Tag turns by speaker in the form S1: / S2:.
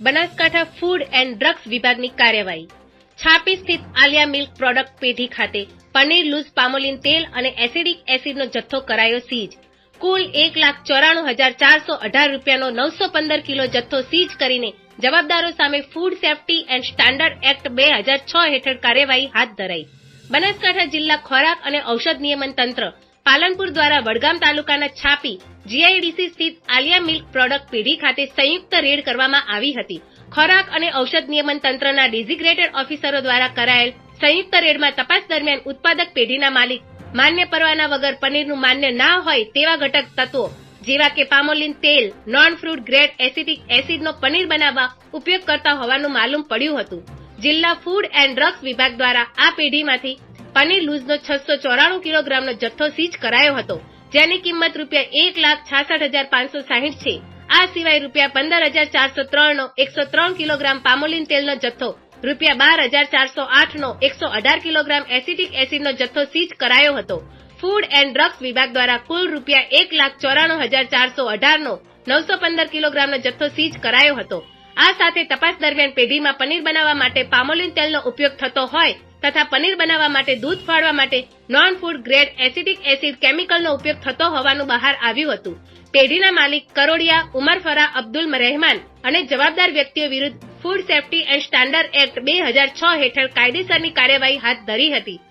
S1: Banaskantha food and drugs વિભાગની કાર્યવાહી. છાપી સ્થિત આલિયા મિલ્ક પ્રોડક્ટ પેઢી ખાતે પનીર લૂઝ પામોલિન તેલ અને એસિડિક એસિડનો જથ્થો કરાયો સીઝ. કુલ એક લાખ ચોરાણું હજાર ચારસો અઢાર રૂપિયાનો નવસો પંદર કિલો જથ્થો સીઝ કરીને જવાબદારો સામે food safety and standard act બે હજાર છ હેઠળ કાર્યવાહી હાથ ધરાઈ. બનાસકાંઠા જિલ્લા ખોરાક અને ઔષધ નિયમન તંત્ર પાલનપુર દ્વારા વડગામ તાલુકાના છાપી, જીઆઈડીસી સ્થિત આલિયા મિલ્ક પ્રોડક્ટ પેઢી ખાતે સંયુક્ત રેડ કરવામાં આવી હતી. ખોરાક અને ઔષધ નિયમન તંત્રના ડેઝિગ્રેટેડ ઓફિસરો દ્વારા કરાયેલ સંયુક્ત રેડમાં તપાસ દરમિયાન ઉત્પાદક પેઢીના માલિક માન્ય પરવાના વગર પનીરનું માન્ય ના હોય તેવા ઘટક તત્વો જેવા કે પામોલિન તેલ, નોન ફ્રૂટ ગ્રેડ એસિટિક એસિડનો પનીર બનાવવા ઉપયોગ કરતા હોવાનું માલુમ પડ્યું હતું. જિલ્લા ફૂડ એન્ડ ડ્રગ્સ વિભાગ દ્વારા આ પેઢીમાંથી પનીર લૂઝનો છસો ચોરાણું કિલોગ્રામનો જથ્થો સીઝ કરાયો હતો, જેની કિંમત રૂપિયા એક લાખ છાસઠ હજાર પાંચસો સાહીઠ છે. આ સિવાય રૂપિયા પંદર હજાર ચારસો ત્રણનો એકસો ત્રણ કિલોગ્રામ પામોલિન તેલનો જથ્થો, રૂપિયા બાર હજાર ચારસો આઠનો એકસો અઢાર કિલોગ્રામ એસિટિક એસિડનો જથ્થો સીઝ કરાયો હતો. ફૂડ એન્ડ ડ્રગ્સ વિભાગ દ્વારા કુલ રૂપિયા એક લાખ ચોરાણું હજાર ચારસો અઢારનો નવસો પંદર કિલોગ્રામનો જથ્થો સીઝ કરાયો હતો. આ સાથે તપાસ દરમિયાન પેઢીમાં પનીર બનાવવા માટે પામોલિન તેલનો ઉપયોગ થતો હોય તથા પનીર બનાવવા માટે દૂધ ફાળવા માટે non food grade acidic acid કેમિકલનો ઉપયોગ થતો હોવાનું બહાર આવ્યું હતું. પેઢીના માલિક કરોડિયા ઉમર ફરા અબ્દુલ રહેમાન અને જવાબદાર વ્યક્તિઓ વિરુદ્ધ food safety and standard act બે હજાર છ હેઠળ કાયદેસરની કાર્યવાહી હાથ ધરી હતી.